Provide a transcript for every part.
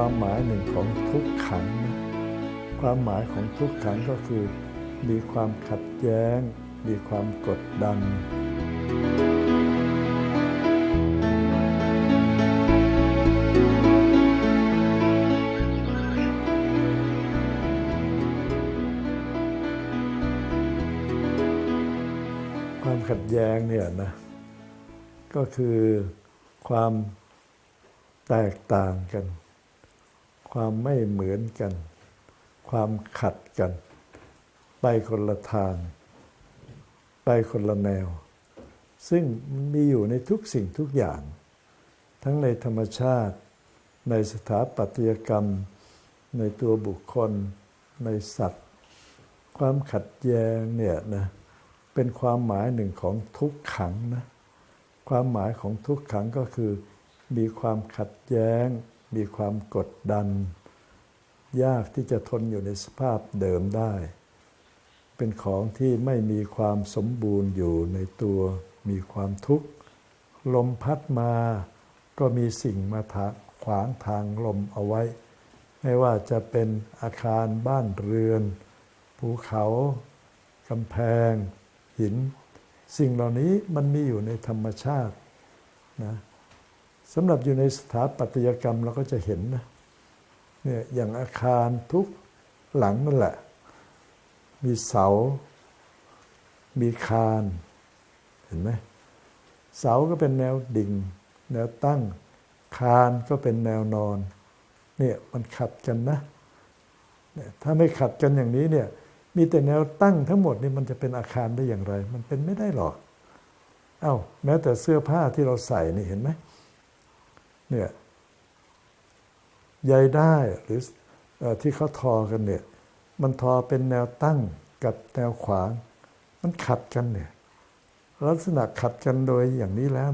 ความหมายหนึ่งของทุกขังนะความหมายของทุกขังก็คือ มีความขัดแย้ง มีความกดดัน ความขัดแย้งเนี่ยนะ ก็คือความแตกต่างกัน ความไม่เหมือนกัน ความขัดกัน ไปคนละทาง ไปคนละแนว ซึ่งมีอยู่ในทุกสิ่งทุกอย่าง ทั้งในธรรมชาติ ในสถาปัตยกรรม ในตัวบุคคล ในสัตว์ ความขัดแย้งเนี่ยนะเป็นความหมายหนึ่งของทุกขังนะความหมายของทุกขังก็คือ มีความขัดแย้ง มีความกดดัน ยากที่จะทนอยู่ในสภาพเดิมได้ เป็นของที่ไม่มีความสมบูรณ์อยู่ในตัว มีความทุกข์ ลมพัดมา ก็มีสิ่งมาทักขวางทางลมเอาไว้ ไม่ว่าจะเป็นอาคารบ้านเรือน ภูเขากำแพง หิน สิ่งเหล่านี้มันมีอยู่ในธรรมชาตินะ สำหรับอยู่ในสถาปัตยกรรมเราก็จะเห็นนะเนี่ยอย่างอาคารทุกหลังนั่นแหละ มีเสา มีคานเห็นไหมเสาก็เป็นแนวดิ่ง แนวตั้ง คานก็เป็นแนวนอนเนี่ยมันขัดกันนะเนี่ยถ้าไม่ขัดกันอย่างนี้เนี่ยมีแต่แนวตั้งทั้งหมดนี่มันจะเป็นอาคารได้อย่างไร มันเป็นไม่ได้หรอก เอา้าแม้แต่เสื้อผ้าที่เราใส่นี่เห็นไหม เนี่ยใยได้หรือที่เขาทอกันเนี่ย มันทอเป็นแนวตั้งกับแนวขวาง มันขัดกันเนี่ย ลักษณะขัดกันโดยอย่างนี้แล้ว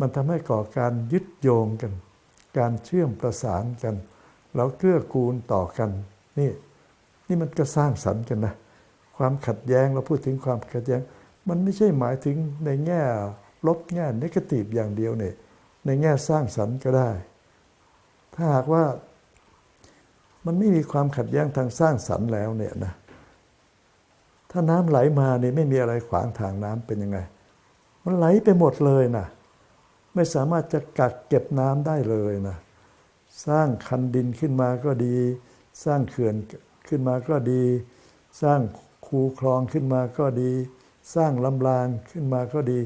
มันทำให้ก่อการยึดโยงกัน การเชื่อมประสานกัน แล้วเกื้อกูลต่อกัน นี่นี่มันก็สร้างสรรค์กันนะ ความขัดแย้งเราพูดถึงความขัดแย้ง มันไม่ใช่หมายถึงในแง่ลบแง่นกาทีฟอย่างเดียวเนี่ย ในแง่สร้างสรรค์ก็ได้ ถ้าหากว่ามันไม่มีความขัดแย้งทางสร้างสรรค์แล้วเนี่ยนะ ถ้าน้ำไหลมาเนี่ยไม่มีอะไรขวางทางน้ำเป็นยังไง มันไหลไปหมดเลยนะ ไม่สามารถจะกักเก็บน้ำได้เลยนะ สร้างคันดินขึ้นมาก็ดี สร้างเขื่อนขึ้นมาก็ดี สร้างคูคลองขึ้นมาก็ดี สร้างลำรางขึ้นมาก็ดี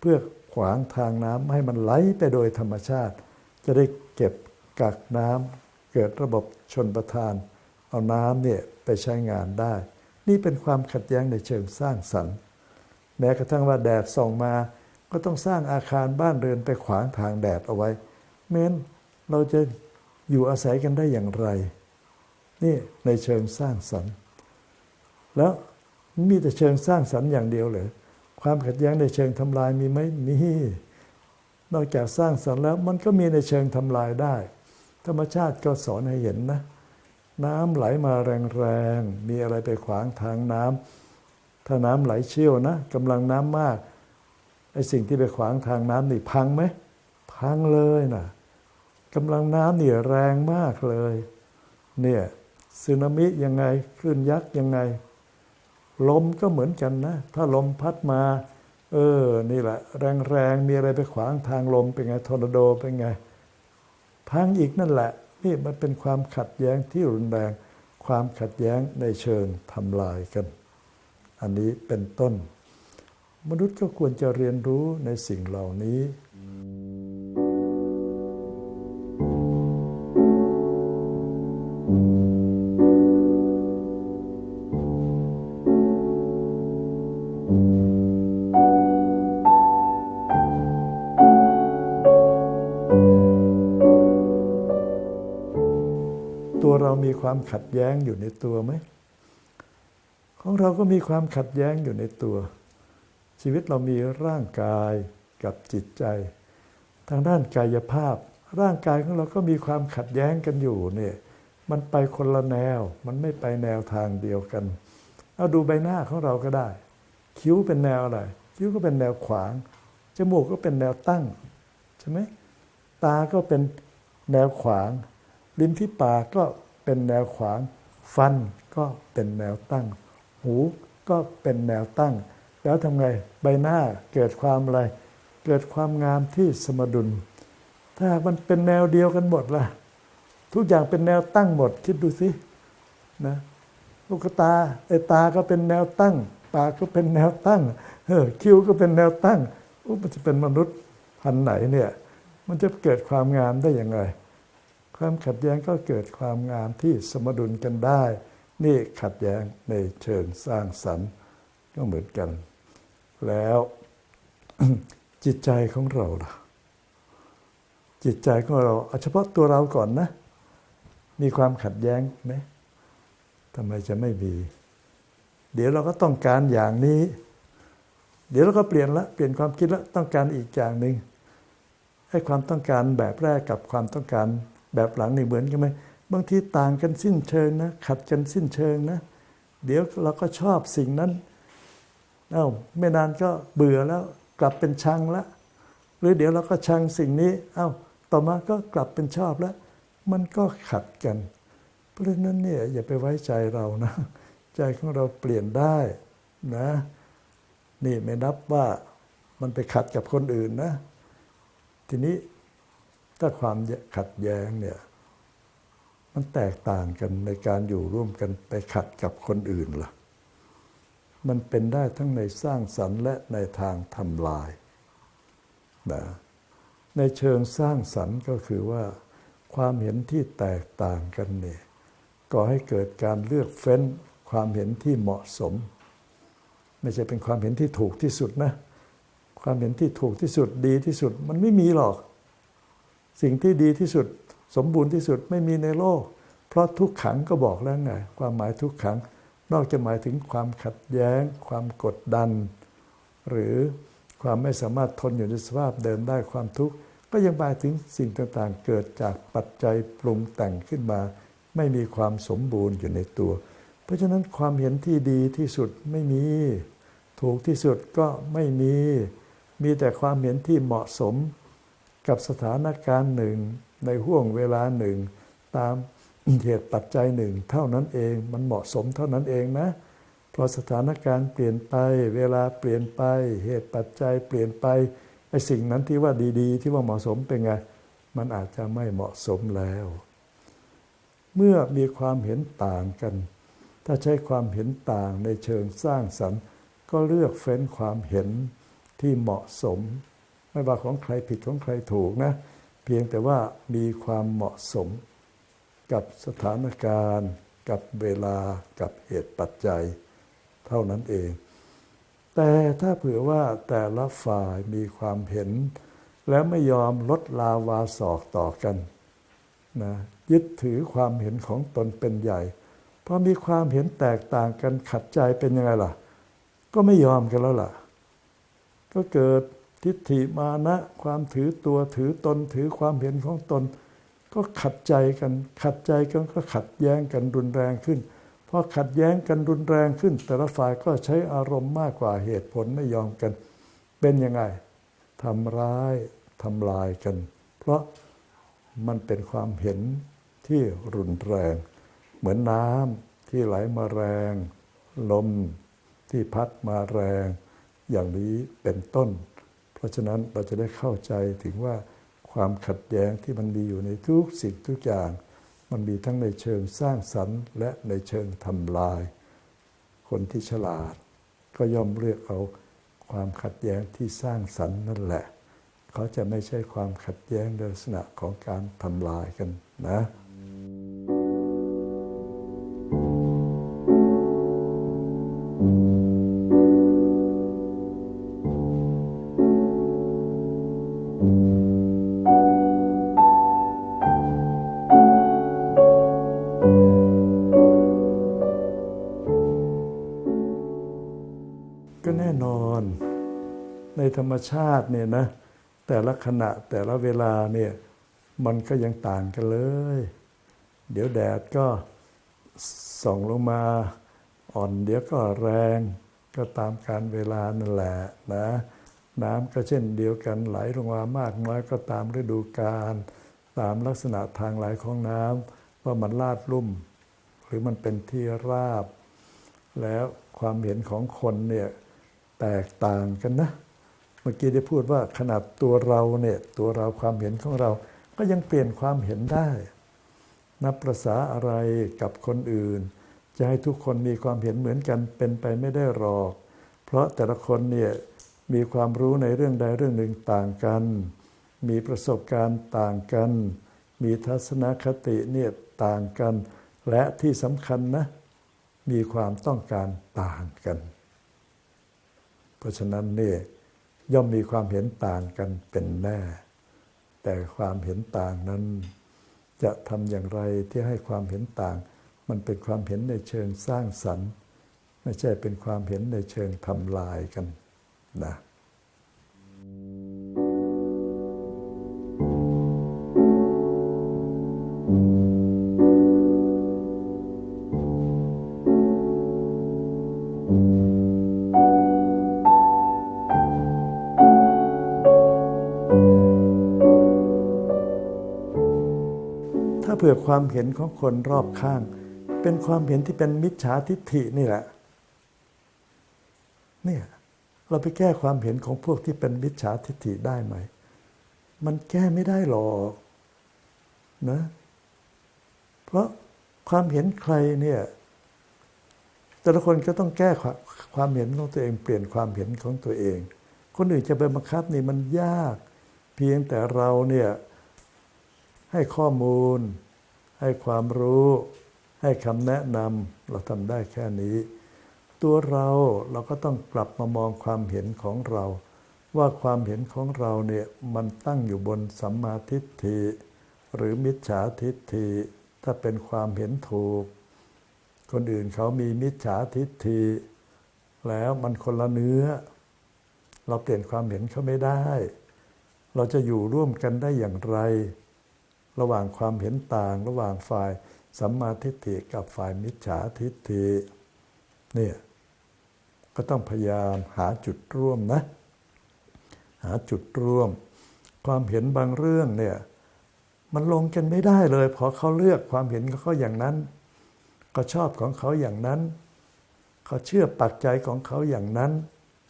เพื่อ ขวางทางน้ำให้มันไหลไปโดยธรรมชาติ จะได้เก็บกักน้ำเกิดระบบชนประทาน เอาน้ำเนี่ยไปใช้งานได้ นี่เป็นความขัดแย้งในเชิงสร้างสรรค์ แม้กระทั่งว่าแดดส่องมา ก็ต้องสร้างอาคารบ้านเรือนไปขวางทางแดดเอาไว้เม้นเราจะอยู่อาศัยกันได้อย่างไร นี่ในเชิงสร้างสรรค์ แล้วมีแต่เชิงสร้างสรรค์อย่างเดียวเลย ความขัดแย้งในเชิงทำลายมีไหมมี นอกจากสร้างสรรค์แล้วมันก็มีในเชิงทำลายได้ ธรรมชาติก็สอนให้เห็นนะ น้ำไหลมาแรงๆ มีอะไรไปขวางทางน้ำถ้าน้ำไหลเชี่ยวนะกำลังน้ำมากไอ้สิ่งที่ไปขวางทางน้ำนี่พังไหมพังเลยนะกำลังน้ำนี่แรงมากเลย เนี่ยสึนามิยังไงคลื่นยักษ์ยังไง ลมก็เหมือนกันนะ ถ้าลมพัดมา เออ นี่แหละ แรงๆ มีอะไรไปขวางทางลมเป็นไงทอร์นาโดเป็นไง พังอีกนั่นแหละ นี่มันเป็นความขัดแย้งที่รุนแรง ความขัดแย้งในเชิงทำลายกัน อันนี้เป็นต้น มนุษย์ก็ควรจะเรียนรู้ในสิ่งเหล่านี้ ความขัดแย้งอยู่ในตัวไหม ของเราก็มีความขัดแย้งอยู่ในตัว ชีวิตเรามีร่างกายกับจิตใจ ทางด้านกายภาพ ร่างกายของเราก็มีความขัดแย้งกันอยู่เนี่ยมันไปคนละแนว มันไม่ไปแนวทางเดียวกัน เอาดูใบหน้าของเราก็ได้ คิ้วเป็นแนวอะไร คิ้วก็เป็นแนวขวาง จมูกก็เป็นแนวตั้ง ใช่ไหม ตาก็เป็นแนวขวางริมที่ปากก็ เป็นแนวขวาง ฟันก็เป็นแนวตั้ง หูก็เป็นแนวตั้ง แล้วทำไงใบหน้าเกิดความอะไร เกิดความงามที่สมดุล ถ้ามันเป็นแนวเดียวกันหมดล่ะ ทุกอย่างเป็นแนวตั้งหมด คิดดูสินะลูกตาไอตาก็เป็นแนวตั้งปากก็เป็นแนวตั้งเออคิ้วก็เป็นแนวตั้งมันจะเป็นมนุษย์พันไหนเนี่ย มันจะเกิดความงามได้ยังไง ความขัดแย้งก็เกิดความงามที่สมดุลกันได้ นี่ขัดแย้งในเชิงสร้างสรรค์ก็เหมือนกัน แล้วจิตใจของเราล่ะจิตใจของเราเอาเฉพาะตัวเราก่อนนะ มีความขัดแย้งไหมทำไมจะไม่มี เดี๋ยวเราก็ต้องการอย่างนี้ เดี๋ยวเราก็เปลี่ยนละเปลี่ยนความคิดละต้องการอีกอย่างหนึ่งให้ความต้องการแบบแรกกับความต้องการ แบบหลังนี่เหมือนกันไหมบางทีต่างกันสิ้นเชิงนะ ขัดกันสิ้นเชิงนะ เดี๋ยวเราก็ชอบสิ่งนั้นเอ้าไม่นานก็เบื่อแล้วกลับเป็นชังละ หรือเดี๋ยวเราก็ชังสิ่งนี้เอ้าต่อมาก็กลับเป็นชอบแล้ว มันก็ขัดกัน เพราะฉะนั้นเนี่ยอย่าไปไว้ใจเรานะ ใจของเราเปลี่ยนได้นะ นี่ไม่นับว่ามันไปขัดกับคนอื่นนะ ทีนี้ ถ้าความขัดแย้งเนี่ยมันแตกต่างกันในการอยู่ร่วมกันไปขัดกับคนอื่นล่ะ มันเป็นได้ทั้งในสร้างสรรค์และในทางทำลายนะในเชิงสร้างสรรค์ก็คือว่า ความเห็นที่แตกต่างกันเนี่ยก่อให้เกิดการเลือกเฟ้นความเห็นที่เหมาะสม ไม่ใช่เป็นความเห็นที่ถูกที่สุดนะ ความเห็นที่ถูกที่สุดดีที่สุดมันไม่มีหรอก สิ่งที่ดีที่สุด สมบูรณ์ที่สุดไม่มีในโลก เพราะทุกขังก็บอกแล้วไงความหมายทุกขัง นอกจากหมายถึงความขัดแย้ง ความกดดัน หรือความไม่สามารถทนอยู่ในสภาพเดิมได้ความทุกข์ก็ยังหมายถึงสิ่งต่างๆ เกิดจากปัจจัยปรุงแต่งขึ้นมา ไม่มีความสมบูรณ์อยู่ในตัว เพราะฉะนั้นความเห็นที่ดีที่สุดไม่มี ถูกที่สุดก็ไม่มี มีแต่ความเห็นที่เหมาะสม กับสถานการณ์หนึ่ง ในห่วงเวลาหนึ่ง ตามเหตุปัจจัยหนึ่ง เท่านั้นเองมันเหมาะสมเท่านั้นเองนะพอสถานการณ์เปลี่ยนไป เวลาเปลี่ยนไป เหตุปัจจัยเปลี่ยนไปไอ้สิ่งนั้นที่ว่าดีๆ ที่ว่าเหมาะสมเป็นไงมันอาจจะไม่เหมาะสมแล้ว เมื่อมีความเห็นต่างกัน ถ้าใช้ความเห็นต่างในเชิงสร้างสรรค์ ก็เลือกเฟ้นความเห็นที่เหมาะสม ไม่ว่าของใครผิดของใครถูกนะ เพียงแต่ว่ามีความเหมาะสมกับสถานการณ์ กับเวลากับเหตุปัจจัย เท่านั้นเอง แต่ถ้าเผื่อว่าแต่ละฝ่ายมีความเห็น แล้วไม่ยอมลดลาวาศอกต่อกันนะยึดถือความเห็นของตนเป็นใหญ่พอมีความเห็นแตกต่างกันขัดใจเป็นยังไงล่ะ ก็ไม่ยอมกันแล้วล่ะ ก็เกิด ทิฏฐิมานะความถือตัวถือตนถือความเห็นของตน ก็ขัดใจกัน ขัดใจกันก็ขัดแย้งกันรุนแรงขึ้นพอขัดแย้งกันรุนแรงขึ้น แต่ละฝ่ายก็ใช้อารมณ์มากกว่าเหตุผลไม่ยอมกัน เป็นยังไงทำร้ายทำลายกัน เพราะมันเป็นความเห็นที่รุนแรง เหมือนน้ำที่ไหลมาแรง ลมที่พัดมาแรง อย่างนี้เป็นต้น ราะฉะนั้นเราจะได้เข้าใจถึงว่าความขัดแย้งที่มันมีอยู่ในทุกสิ่งทุกอย่าง มันมีทั้งในเชิงสร้างสรรค์ และในเชิงทำลาย คนที่ฉลาด ก็ย่อมเลือกเอาความขัดแย้งที่สร้างสรรค์นั่นแหละ เขาจะไม่ใช่ความขัดแย้งในลักษณะของการทำลายกันนะ ชาติเนี่ยนะแต่ละขณะแต่ละเวลาเนี่ยมันก็ยังต่างกันเลย เดี๋ยวแดดก็ส่องลงมาอ่อนเดี๋ยวก็แรงก็ตามการเวลานั่นแหละนะน้ำก็เช่นเดียวกันไหลลงมามากน้อยก็ตามฤดูกาลตามลักษณะทางไหลของน้ำว่ามันลาดลุ่ม หรือมันเป็นที่ราบ แล้วความเห็นของคนเนี่ยแตกต่างกันนะ มื่อกี้ได้พูดว่าขนาดตัวเราเนี่ยตัวเราความเห็นของเรา ก็ยังเปลี่ยนความเห็นได้ นับประษาอะไรกับคนอื่น จะให้ทุกคนมีความเห็นเหมือนกันเป็นไปไม่ได้หรอก เพราะแต่ละคนเนี่ยมีความรู้ในเรื่องใดเรื่องหนึ่งต่างกัน มีประสบการณ์ต่างกัน มีทัศนคติเนี่ยต่างกัน และที่สำคัญนะ มีความต้องการต่างกัน เพราะฉะนั้นเนี่ย ย่อมมีความเห็นต่างกันเป็นแน่ แต่ความเห็นต่างนั้น จะทำอย่างไรที่ให้ความเห็นต่าง มันเป็นความเห็นในเชิงสร้างสรรค์ ไม่ใช่เป็นความเห็นในเชิงทำลายกันนะ ความเห็นของคนรอบข้าง เป็นความเห็นที่เป็นมิจฉาทิฏฐินี่แหละเนี่ยเราไปแก้ความเห็นของพวกที่เป็นมิจฉาทิฏฐิได้ไหม มันแก้ไม่ได้หรอกนะเพราะความเห็นใครเนี่ยแต่ละคนก็ต้องแก้ความเห็นของตัวเอง เปลี่ยนความเห็นของตัวเอง คนอื่นจะไปบังคับนี่มันยาก เพียงแต่เราเนี่ยให้ข้อมูล ให้ความรู้ให้คำแนะนำเราทำได้แค่นี้ ตัวเราเราก็ต้องกลับมามองความเห็นของเรา ว่าความเห็นของเราเนี่ยมันตั้งอยู่บนสัมมาทิฏฐิหรือมิจฉาทิฏฐิถ้าเป็นความเห็นถูก คนอื่นเขามีมิจฉาทิฏฐิแล้วมันคนละเนื้อ เราเปลี่ยนความเห็นเขาไม่ได้ เราจะอยู่ร่วมกันได้อย่างไร ระหว่างความเห็นต่าง ระหว่างฝ่ายสัมมาทิฏฐิกับฝ่ายมิจฉาทิฏฐิเนี่ยก็ต้องพยายามหาจุดร่วมนะ หาจุดร่วม ความเห็นบางเรื่องเนี่ยมันลงกันไม่ได้เลยพอเขาเลือกความเห็นเขาอย่างนั้น ก็ชอบของเขาอย่างนั้น เขาเชื่อปักใจของเขาอย่างนั้น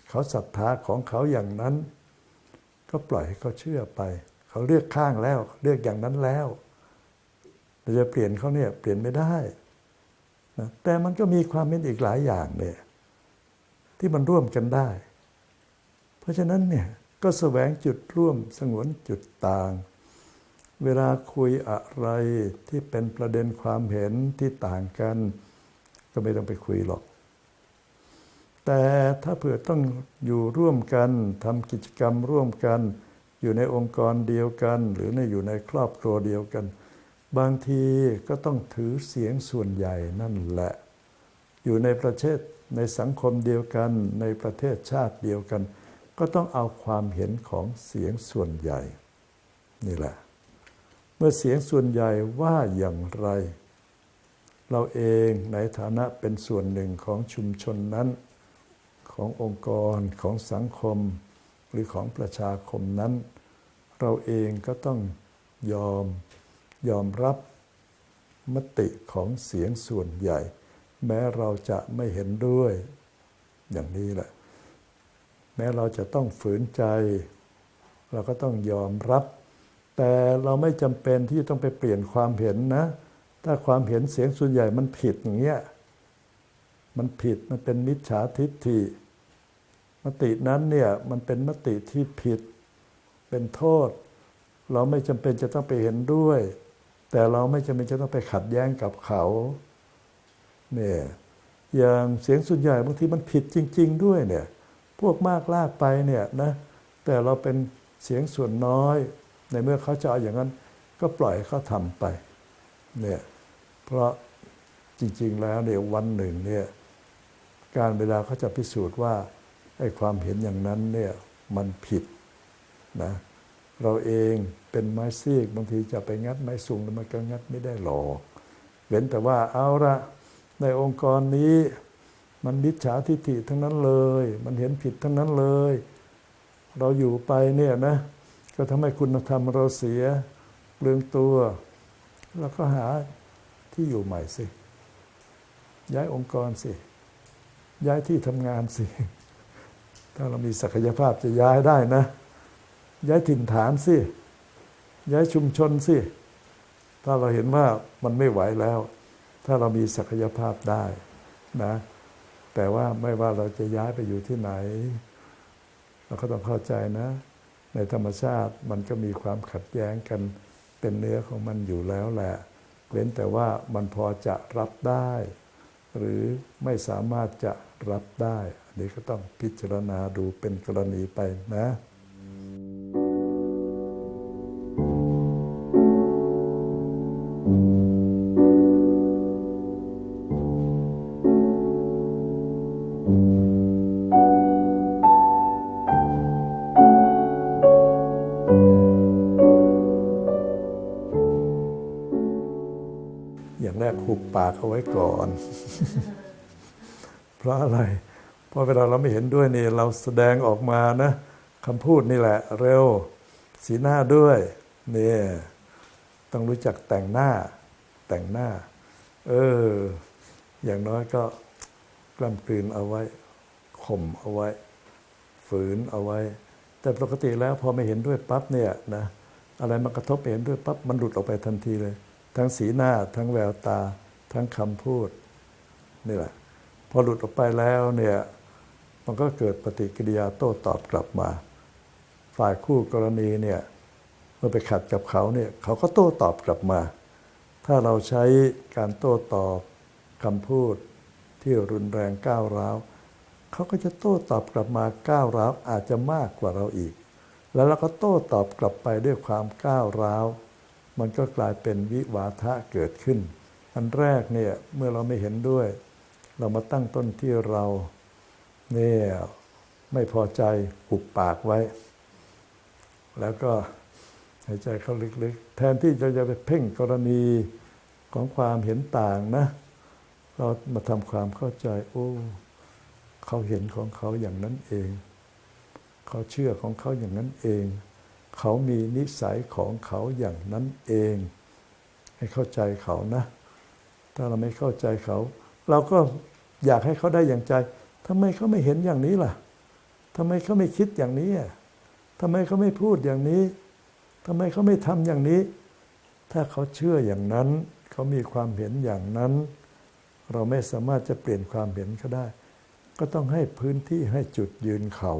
เขาศรัทธาของเขาอย่างนั้น ก็ปล่อยให้เขาเชื่อไป เขาเลือกข้างแล้ว เลือกอย่างนั้นแล้วเราจะเปลี่ยนเขาเนี่ยเปลี่ยนไม่ได้นะแต่มันก็มีความเป็นอีกหลายอย่างเนี่ยที่มันร่วมกันได้ เพราะฉะนั้นเนี่ยก็แสวงจุดร่วมสงวนจุดต่าง เวลาคุยอะไรที่เป็นประเด็นความเห็นที่ต่างกัน ก็ไม่ต้องไปคุยหรอก แต่ถ้าเผื่อต้องอยู่ร่วมกันทำกิจกรรมร่วมกัน อยู่ในองค์กรเดียวกัน หรือในอยู่ในครอบครัวเดียวกัน บางทีก็ต้องถือเสียงส่วนใหญ่นั่นแหละ อยู่ในประเทศในสังคมเดียวกัน ในประเทศชาติเดียวกัน ก็ต้องเอาความเห็นของเสียงส่วนใหญ่ นี่แหละ เมื่อเสียงส่วนใหญ่ว่าอย่างไร เราเองในฐานะเป็นส่วนหนึ่งของชุมชนนั้น ขององค์กรของสังคม รือของประชาคมนั้น เราเองก็ต้องยอมยอมรับมติของเสียงส่วนใหญ่ แม้เราจะไม่เห็นด้วย อย่างนี้แหละ แม้เราจะต้องฝืนใจ เราก็ต้องยอมรับ แต่เราไม่จำเป็นที่ต้องไปเปลี่ยนความเห็นนะ ถ้าความเห็นเสียงส่วนใหญ่มันผิดอย่างเงี้ยมันผิดมันเป็นมิจฉาทิฏฐิ มตินั้นเนี่ยมันเป็นมติที่ผิดเป็นโทษ เราไม่จำเป็นจะต้องไปเห็นด้วย แต่เราไม่จำเป็นจะต้องไปขัดแย้งกับเขาเนี่ยอย่างเสียงส่วนใหญ่บางทีมันผิดจริง ๆ ด้วยเนี่ยพวกมากลากไปเนี่ยนะแต่เราเป็นเสียงส่วนน้อย ในเมื่อเขาจะเอาอย่างนั้น ก็ปล่อยเขาทำไปเนี่ยเพราะจริง ๆ แล้วเนี่ยวันหนึ่งเนี่ยการเวลาเขาจะพิสูจน์ว่า ไอ้ความเห็นอย่างนั้นเนี่ยมันผิดนะเราเองเป็นไม้ซีกบางทีจะไปงัดไม้สูงมันก็งัดไม่ได้หรอกเว้นแต่ว่าเอาละในองค์กรนี้มันมิจฉาทิฏฐิทั้งนั้นเลย มันเห็นผิดทั้งนั้นเลย เราอยู่ไปเนี่ยนะก็ทำให้คุณธรรมเราเสียเปลืองตัวเราก็หาที่อยู่ใหม่สิ ย้ายองค์กรสิ ย้ายที่ทำงานสิ ถ้าเรามีศักยภาพจะย้ายได้นะ ย้ายถิ่นฐานสิ ย้ายชุมชนสิ ถ้าเราเห็นว่ามันไม่ไหวแล้ว ถ้าเรามีศักยภาพได้นะ แต่ว่าไม่ว่าเราจะย้ายไปอยู่ที่ไหน เราก็ต้องเข้าใจนะ ในธรรมชาติมันก็มีความขัดแย้งกันเป็นเนื้อของมันอยู่แล้วแหละเว้นแต่ว่ามันพอจะรับได้ หรือไม่สามารถจะรับได้ อันนี้ก็ต้องพิจารณาดูเป็นกรณีไปนะอย่างแรกหุบปากเอาไว้ก่อน เพราะอะไร ราะเวลาเราไม่เห็นด้วยนี่เราแสดงออกมานะคำพูดนี่แหละ เร็ว สีหน้าด้วยเนี่ยต้องรู้จักแต่งหน้า แต่งหน้า เออ อย่างน้อยก็กล้ำกลืนเอาไว้ข่มเอาไว้ ฝืนเอาไว้ แต่ปกติแล้วพอไม่เห็นด้วยปั๊บเนี่ยนะอะไรมากระทบเห็นด้วยปั๊บมันหลุดออกไปทันทีเลย ทั้งสีหน้า ทั้งแววตา ทั้งคำพูดนี่แหละพอหลุดออกไปแล้วเนี่ย มันก็เกิดปฏิกิริยาโต้ตอบกลับมา ฝ่ายคู่กรณีเนี่ยเมื่อไปขัดกับเขาเนี่ยเขาก็โต้ตอบกลับมา ถ้าเราใช้การโต้ตอบคำพูดที่รุนแรงก้าวร้าวเขาก็จะโต้ตอบกลับมาก้าวร้าวอาจจะมากกว่าเราอีก แล้วเราก็โต้ตอบกลับไปด้วยความก้าวร้าว มันก็กลายเป็นวิวาทะเกิดขึ้น อันแรกเนี่ยเมื่อเราไม่เห็นด้วย เรามาตั้งต้นที่เรา เนี่ยไม่พอใจหุบปากไว้ แล้วก็หายใจเข้าลึกๆ แทนที่จะจะไปเพ่งกรณีของความเห็นต่างนะ เรามาทำความเข้าใจโอ้เขาเห็นของเขาอย่างนั้นเอง เขาเชื่อของเขาอย่างนั้นเอง เขามีนิสัยของเขาอย่างนั้นเอง ให้เข้าใจเขานะ ถ้าเราไม่เข้าใจเขา เราก็อยากให้เขาได้อย่างใจ ทำไมเขาไม่เห็นอย่างนี้ล่ะทำไมเขาไม่คิดอย่างนี้ทำไมเขาไม่พูดอย่างนี้ทำไมเขาไม่ทำอย่างนี้ ถ้าเขาเชื่ออย่างนั้น เขามีความเห็นอย่างนั้น เราไม่สามารถจะเปลี่ยนความเห็นเขาได้ ก็ต้องให้พื้นที่ให้จุดยืนเขา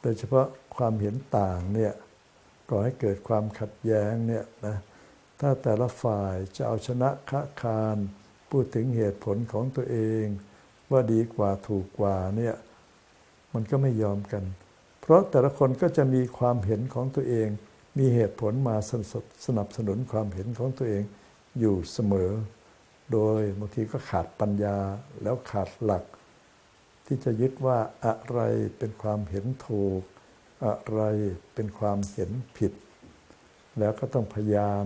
โดยเฉพาะความเห็นต่างเนี่ยก่อให้เกิดความขัดแย้งเนี่ยนะถ้าแต่ละฝ่ายจะเอาชนะค้าคาร พูดถึงเหตุผลของตัวเอง ว่าดีกว่าถูกกว่าเนี่ยมันก็ไม่ยอมกัน เพราะแต่ละคนก็จะมีความเห็นของตัวเอง มีเหตุผลมาสนับสนับสนุนความเห็นของตัวเองอยู่เสมอ โดยบางทีก็ขาดปัญญาแล้วขาดหลัก ที่จะยึดว่าอะไรเป็นความเห็นถูก อะไรเป็นความเห็นผิด แล้วก็ต้องพยายาม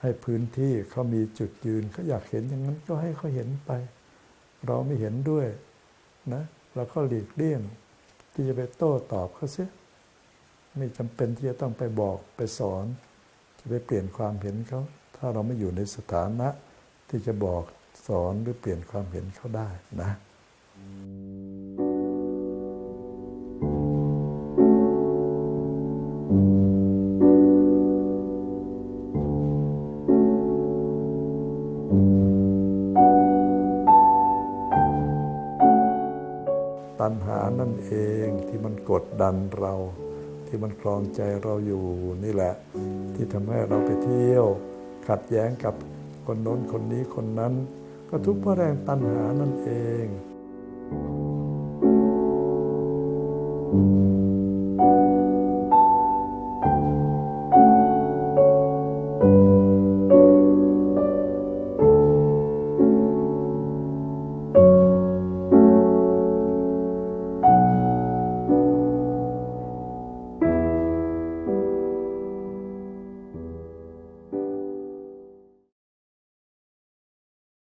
ให้พื้นที่เขามีจุดยืนเขาอยากเห็นอย่างนั้นก็ให้เขาเห็นไป เราไม่เห็นด้วยนะเราก็หลีกเลี่ยง ที่จะไปโต้ตอบเขาเสียไม่จำเป็นที่จะต้องไปบอกไปสอนจะไปเปลี่ยนความเห็นเขา ถ้าเราไม่อยู่ในสถานะ ที่จะบอกสอนหรือเปลี่ยนความเห็นเขาได้นะ mm. ดันเรา ที่มันคลองใจเราอยู่นี่แหละ ที่ทำให้เราไปเที่ยว ขัดแย้งกับคนโน้นคนนี้คนนั้น ก็ทุกข์เพราะแรงตัณหานั่นเอง